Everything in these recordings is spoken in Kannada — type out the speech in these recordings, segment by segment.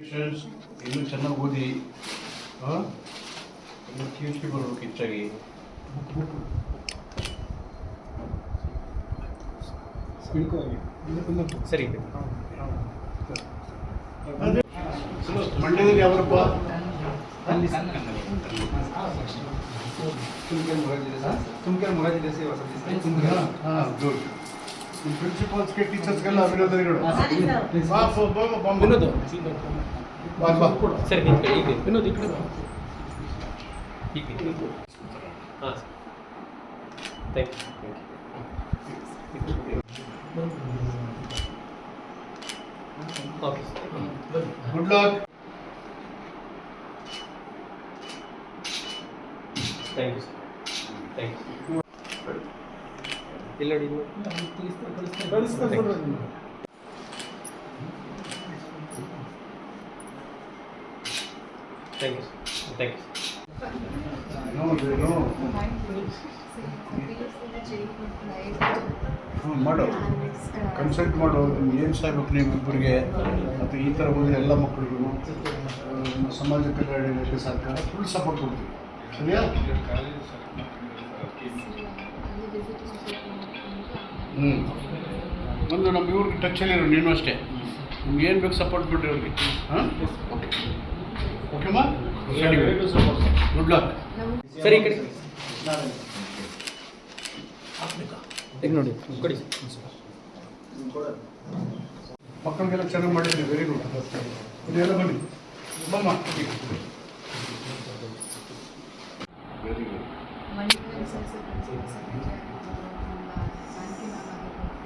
ಇನ್ನೂ ಚೆನ್ನಾಗಿ ಓದಿ ಇನ್ನು ಪಿ ಎಚ್ ಡಿ ಬರಬೇಕು ಹೆಚ್ಚಾಗಿ ಸರಿ ಮಂಡ್ಯದಲ್ಲಿ ಅಲ್ಲಿ ತುಮಕೂರು ಮೊರಾಜಿ ದೇಸಾಯಿ ತುಮಕೂರು ಮೊರಾಜಿ ದೇಸಾಯಿ ವಸತಿ. ಹಾಂ ಗುಡ್ ಪ್ರಿನ್ಸಿಪಾಲ್ಸ್ಗೆ ಟೀಚರ್ಸ್ಗೆಲ್ಲ ಅಭಿನಂದನೆಗಳು ಬಾ, ಬಾ, ಬಾ, ಬಾ, ಬಾ. ವಿನೋದ್. ಬಾ, ಬಾ. ಸರಿ ಈ ಕಡೆ ಈಗ ವಿನೋದ್ ಈ ಕಡೆ ಬಾ. ಈಗ ಹಾಂ thank you okay good luck thank you thank you ಇಲ್ಲ ನೋಡಿ ಇದು. Thank you thank you no no ಹ್ಞೂ ಮಾಡು. ಕನ್ಸಲ್ಟ್ ಮಾಡು. ನಿಮ್ಗೆ ಏನು ಸಾಯ್ಬೇಕು ನಿಮ್ಮಿಬ್ಬರಿಗೆ ಮತ್ತು ಈ ಥರ ಹೋದರೆ ಎಲ್ಲ ಮಕ್ಕಳಿಗೂ ನಮ್ಮ ಸಮಾಜ ಕಲ್ಯಾಣ ಇಲಾಖೆ ಸರ್ಕಾರ ಫುಲ್ ಸಪೋರ್ಟ್ ಕೊಡ್ತೀವಿ. ಸರಿಯಾ? ಹ್ಞೂ ಒಂದು ನಮ್ಮ ಇವ್ರಿಗೆ ಟಚಲ್ಲಿರೋ ನೀನು ಅಷ್ಟೇ. ನಿಮ್ಗೆ ಏನು ಬೇಕು ಸಪೋರ್ಟ್ ಬಿಡ್ರಿ ಅವ್ರಿಗೆ ಹಾಂ? ಓಕೆ ಓಕೆಮ್ಮ ಸರಿ ಗುಡ್ ಲಕ್ ಸರಿ ಕಡೆ. ಈಗ ನೋಡಿ ಕೊಡಿ. ಮಕ್ಕಳಿಗೆಲ್ಲ ಚೆನ್ನಾಗಿ ಮಾಡಿದ್ರಿ ವೆರಿ ಗುಡ್ ಇದೆಲ್ಲ ಬನ್ನಿ. ಬಮ್ಮ. ವೆರಿ ಗುಡ್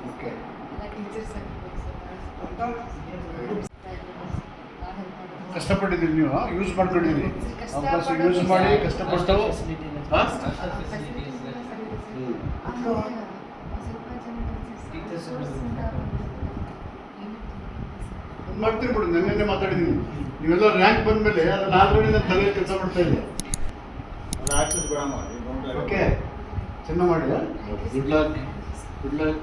ಓಕೆ ಕಷ್ಟಪಟ್ಟಿದ್ದೀರಿ ನೀವು ಯೂಸ್ ಮಾಡ್ಕೊಂಡಿದ್ದೀರಿ. ಅವಕಾಶ ಯೂಸ್ ಮಾಡಿ ಕಷ್ಟಪಟ್ಟು ಮಾಡ್ತೀನಿ ಮಾಡ್ತೀರಿ ಬಿಡು ನೆನ್ನೆ ಮಾತಾಡಿದ್ದೀನಿ. ನೀವೆಲ್ಲ ರ್ಯಾಂಕ್ ಬಂದಮೇಲೆ ಅದನ್ನ ಆಲ್ರೆಡಿ ನನ್ನ ತಲೆ ಕೆಲಸ ಮಾಡ್ತಾ ಇದ್ದೆ ಓಕೆ ಚೆನ್ನಾಗಿ ಮಾಡಿ ಗುಡ್ ಲಕ್ ಗುಡ್ ಲಕ್